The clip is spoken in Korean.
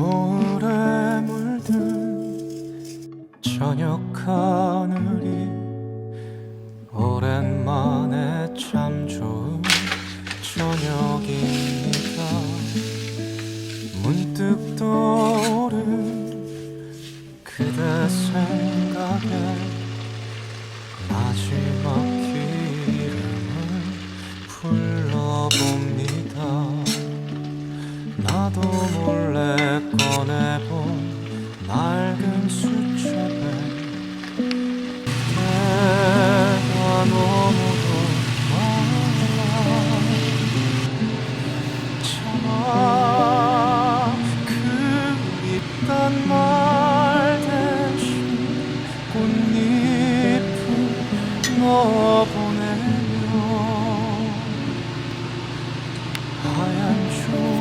노을에 물든 저녁 하늘이 오랜만에 참 좋은 저녁입니다. 문득 떠오른 그대 생각에 마지막 이름을 불러봅니다. 나도 몰라. 날 대신 꽃잎을 넣어보내며 하얀 초